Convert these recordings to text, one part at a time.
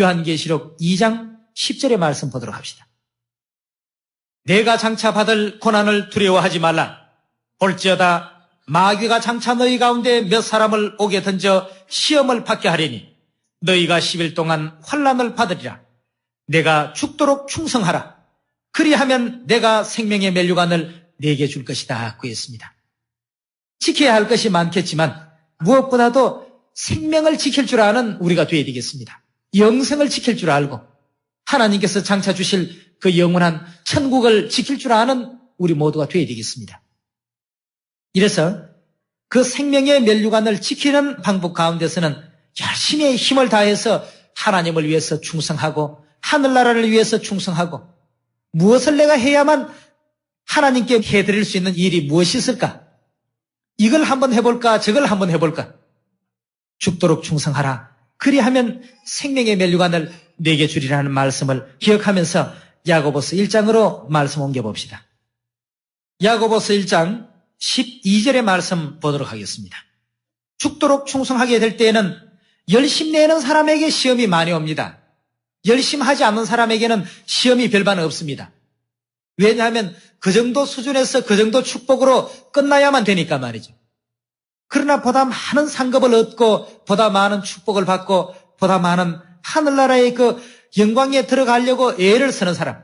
요한계시록 2장 10절의 말씀 보도록 합시다. 내가 장차 받을 고난을 두려워하지 말라. 볼지어다 마귀가 장차 너희 가운데 몇 사람을 오게 던져 시험을 받게 하리니 너희가 10일 동안 환란을 받으리라. 내가 죽도록 충성하라. 그리하면 내가 생명의 멜류관을 내게 줄 것이다. 구했습니다. 지켜야 할 것이 많겠지만 무엇보다도 생명을 지킬 줄 아는 우리가 되어야 되겠습니다. 영생을 지킬 줄 알고 하나님께서 장차 주실 그 영원한 천국을 지킬 줄 아는 우리 모두가 되어야 되겠습니다. 이래서 그 생명의 멸류관을 지키는 방법 가운데서는 열심히 힘을 다해서 하나님을 위해서 충성하고 하늘나라를 위해서 충성하고 무엇을 내가 해야만 하나님께 해드릴 수 있는 일이 무엇이 있을까? 이걸 한번 해볼까? 저걸 한번 해볼까? 죽도록 충성하라. 그리하면 생명의 멸류관을 내게 주리라는 말씀을 기억하면서 야고보스 1장으로 말씀 옮겨 봅시다. 야고보스 1장 12절의 말씀 보도록 하겠습니다. 죽도록 충성하게 될 때에는 열심 내는 사람에게 시험이 많이 옵니다. 열심 하지 않는 사람에게는 시험이 별반 없습니다. 왜냐하면 그 정도 수준에서 그 정도 축복으로 끝나야만 되니까 말이죠. 그러나 보다 많은 상급을 얻고 보다 많은 축복을 받고 보다 많은 하늘나라의 그 영광에 들어가려고 애를 쓰는 사람.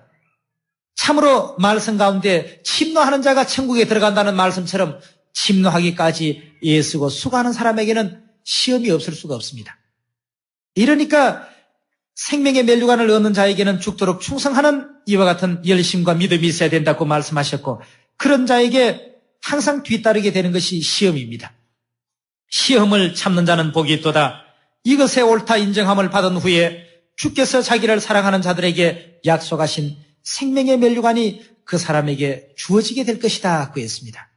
참으로 말씀 가운데 침노하는 자가 천국에 들어간다는 말씀처럼 침노하기까지 애쓰고 수고하는 사람에게는 시험이 없을 수가 없습니다. 이러니까 생명의 멸류관을 얻는 자에게는 죽도록 충성하는 이와 같은 열심과 믿음이 있어야 된다고 말씀하셨고 그런 자에게 항상 뒤따르게 되는 것이 시험입니다. 시험을 참는 자는 복이 있도다. 이것에 옳다 인정함을 받은 후에 주께서 자기를 사랑하는 자들에게 약속하신 생명의 멸류관이 그 사람에게 주어지게 될 것이다. 그 했습니다.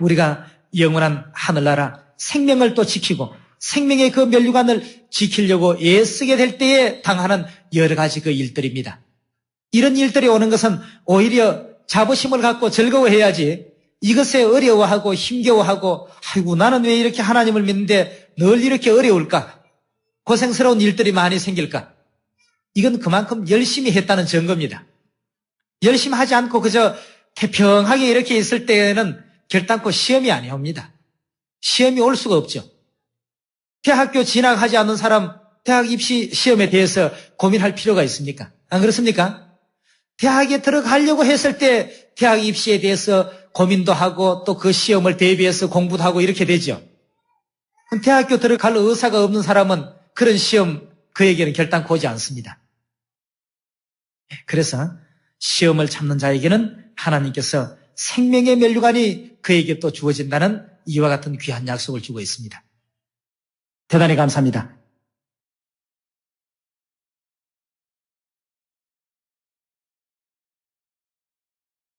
우리가 영원한 하늘나라 생명을 또 지키고 생명의 그 멸류관을 지키려고 애쓰게 될 때에 당하는 여러 가지 그 일들입니다. 이런 일들이 오는 것은 오히려 자부심을 갖고 즐거워해야지 이것에 어려워하고 힘겨워하고 아이고 나는 왜 이렇게 하나님을 믿는데 늘 이렇게 어려울까? 고생스러운 일들이 많이 생길까? 이건 그만큼 열심히 했다는 증거입니다. 열심히 하지 않고 그저 태평하게 이렇게 있을 때에는 결단코 시험이 아니옵니다. 시험이 올 수가 없죠. 대학교 진학하지 않는 사람 대학 입시 시험에 대해서 고민할 필요가 있습니까? 안 그렇습니까? 대학에 들어가려고 했을 때 대학 입시에 대해서 고민도 하고 또 그 시험을 대비해서 공부도 하고 이렇게 되죠. 대학교 들어갈 의사가 없는 사람은 그런 시험 그에게는 결단코 오지 않습니다. 그래서 시험을 참는 자에게는 하나님께서 생명의 멸류관이 그에게 또 주어진다는 이와 같은 귀한 약속을 주고 있습니다. 대단히 감사합니다.